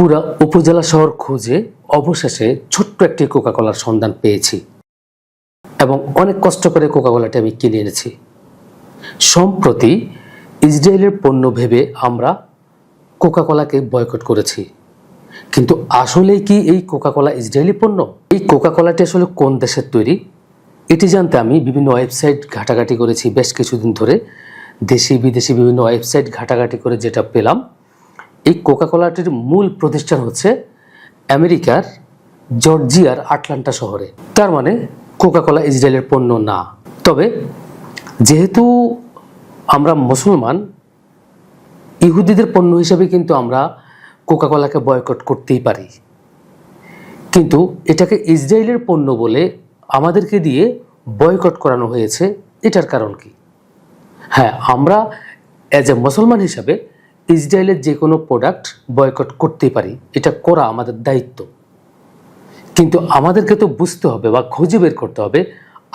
পুরা উপজেলা শহর খুঁজে অবশেষে ছোট্ট একটি কোকাকোলার সন্ধান পেয়েছি এবং অনেক কষ্ট করে কোকাকোলাটি আমি কিনে এনেছি। সম্প্রতি ইসরায়েলের পণ্য ভেবে আমরা কোকাকোলাকে বয়কট করেছি। কিন্তু আসলেই কি এই কোকাকোলা ইসরায়েলি পণ্য? এই কোকাকোলাটি আসলে কোন দেশের তৈরি? এটি জানতে আমি বিভিন্ন ওয়েবসাইট ঘাটাঘাটি করেছি বেশ কিছুদিন ধরে। দেশি বিদেশি বিভিন্ন ওয়েবসাইট ঘাটাঘাটি করে যেটা পেলাম। এই কোকাকোলাটির মূল প্রতিষ্ঠান হচ্ছে আমেরিকার জর্জিয়ার আটলান্টা শহরে। তার মানে কোকাকোলা ইসরায়েলের পণ্য না। তবে যেহেতু আমরা মুসলমান, ইহুদিদের পণ্য হিসেবে কিন্তু আমরা কোকাকোলাকে বয়কট করতেই পারি। কিন্তু এটাকে ইসরায়েলের পণ্য বলে আমাদেরকে দিয়ে বয়কট করানো হয়েছে, এটার কারণ কি? হ্যাঁ আমরা অ্যাজ এ মুসলমান হিসাবে ইসরায়েলের যে কোনো প্রোডাক্ট বয়কট করতেই পারি। এটা করা আমাদের দায়িত্ব। কিন্তু আমাদেরকে তো বুঝতে হবে বা খুঁজে বের করতে হবে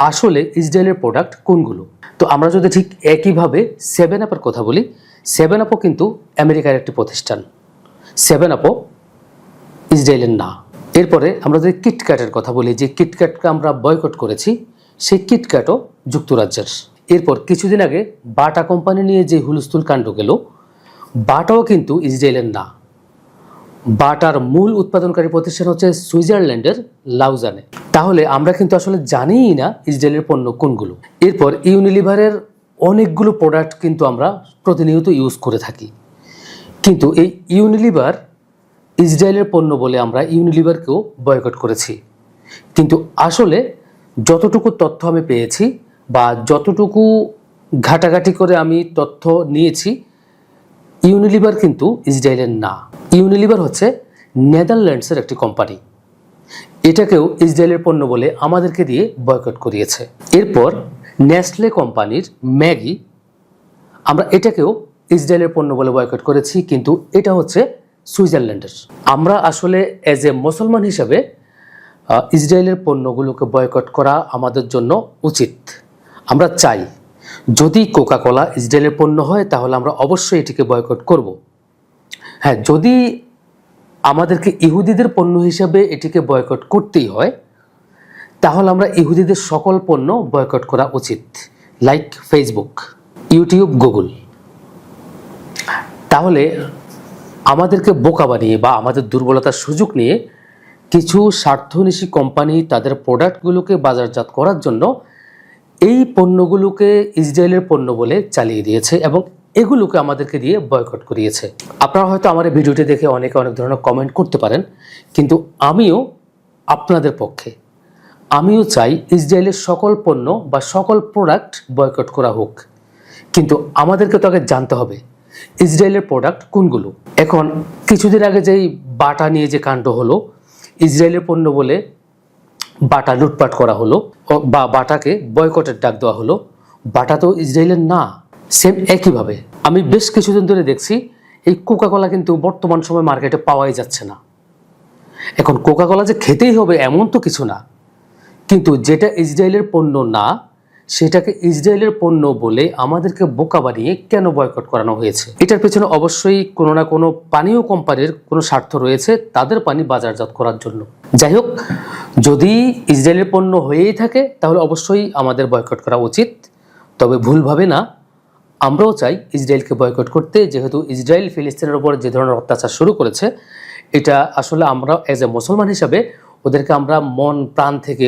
আসলে ইসরায়েলের প্রোডাক্ট কোনগুলো। তো আমরা যদি ঠিক একইভাবে সেভেন আপের কথা বলি সেভেন আপও কিন্তু আমেরিকার একটি প্রতিষ্ঠান। সেভেন আপও ইসরায়েলের না। এরপরে আমরা যদি কিটক্যাটের কথা বলি, যে কিটক্যাটকে আমরা বয়কট করেছি, সেই কিটক্যাটও যুক্তরাজ্যের। এরপর কিছুদিন আগে বাটা কোম্পানি নিয়ে যে হুলস্থুল কাণ্ড গেল বাটাও কিন্তু ইসরায়েলের না। বাটার মূল উৎপাদনকারী প্রতিষ্ঠান হচ্ছে সুইজারল্যান্ডের লাউজানে। তাহলে আমরা কিন্তু আসলে জানিই না ইসরায়েলের পণ্য কোনগুলো। এরপর ইউনিলিভারের অনেকগুলো প্রোডাক্ট কিন্তু আমরা প্রতিনিয়ত ইউজ করে থাকি। কিন্তু এই ইউনিলিভার ইসরায়েলের পণ্য বলে আমরা ইউনিলিভারকেও বয়কট করেছি। কিন্তু আসলে যতটুকু তথ্য আমি পেয়েছি বা যতটুকু ঘাটাঘাটি করে আমি তথ্য নিয়েছি ইউনিলিভার কিন্তু ইসরায়েলের না। ইউনিলিভার হচ্ছে নেদারল্যান্ডসের একটি কোম্পানি এটাকেও ইসরায়েলের পণ্য বলে আমাদেরকে দিয়ে বয়কট করিয়েছে। এরপর নেসলে কোম্পানির ম্যাগি আমরা এটাকেও ইসরায়েলের পণ্য বলে বয়কট করেছি, কিন্তু এটা হচ্ছে সুইজারল্যান্ডের। আমরা আসলে অ্যাজ এ মুসলমান হিসাবে ইসরায়েলের পণ্যগুলোকে বয়কট করা আমাদের জন্য উচিত। আমরা চাই যদি কোকা কোকাকোলা ইসরায়েলের পণ্য হয়, তাহলে আমরা অবশ্যই এটিকে বয়কট করব। হ্যাঁ যদি আমাদেরকে ইহুদিদের পণ্য হিসাবে এটিকে বয়কট করতেই হয়, তাহলে আমরা ইহুদিদের সকল পণ্য বয়কট করা উচিত। লাইক ফেসবুক ইউটিউব গুগল তাহলে আমাদেরকে বোকা বানিয়ে বা আমাদের দুর্বলতার সুযোগ নিয়ে কিছু স্বার্থনিশী কোম্পানি তাদের প্রোডাক্টগুলোকে বাজারজাত করার জন্য এই পণ্যগুলোকে ইসরায়েলের পণ্য বলে চালিয়ে দিয়েছে এবং এগুলোকে আমাদেরকে দিয়ে বয়কট করিয়েছে। আপনারা হয়তো আমার ভিডিওটি দেখে অনেকে অনেক ধরনের কমেন্ট করতে পারেন, কিন্তু আমিও আপনাদের পক্ষে। আমিও চাই ইসরায়েলের সকল পণ্য বা সকল প্রোডাক্ট বয়কট করা হোক। কিন্তু আমাদেরকে তো আগে জানতে হবে ইসরায়েলের প্রোডাক্ট কোনগুলো। এখন কিছুদিন আগে যেই বাটা নিয়ে যে কাণ্ড হলো, ইসরায়েলের পণ্য বলে বাটা লুটপাট করা হলো বা বাটাকে বয়কটের ডাক দেওয়া হলো। বাটা তো ইসরায়েলের না সেম একইভাবে। আমি বেশ কিছুদিন ধরে দেখছি, এই কোকাকোলা কিন্তু বর্তমান সময় মার্কেটে পাওয়াই যাচ্ছে না। এখন কোকাকোলা যে খেতেই হবে এমন তো কিছু না। কিন্তু যেটা ইসরায়েলের পণ্য না সেটাকে ইসরায়েলের পণ্য বলে আমাদেরকে বোকা বানিয়ে কেন বয়কট করানো হয়েছে? এটার পেছনে অবশ্যই কোনো না কোনো পানীয় কোম্পানির কোনো স্বার্থ রয়েছে তাদের পানি বাজারজাত করার জন্য। যাই হোক, যদি ইসরায়েলের পণ্য হয়েই থাকে, তাহলে অবশ্যই আমাদের বয়কট করা উচিত। তবে ভুলভাবে না, আমরাও চাই ইসরায়েলকে বয়কট করতে, যেহেতু ইসরায়েল ফিলিস্তিনের ওপর যে ধরনের অত্যাচার শুরু করেছে, এটা আসলে আমরা অ্যাজ এ মুসলমান হিসাবে ওদেরকে আমরা মন প্রাণ থেকে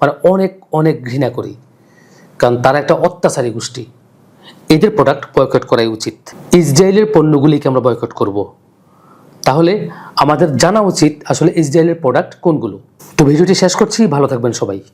মানে অনেক অনেক ঘৃণা করি। কারণ তারা একটা অত্যাচারী গোষ্ঠী। এদের প্রোডাক্ট বয়কট করাই উচিত। ইসরায়েলের পণ্যগুলিকে আমরা বয়কট করব। তাহলে আমাদের জানা উচিত আসলে ইসরায়েলের প্রোডাক্ট কোনগুলো। তো ভিডিওটি শেষ করছি, ভালো থাকবেন সবাই।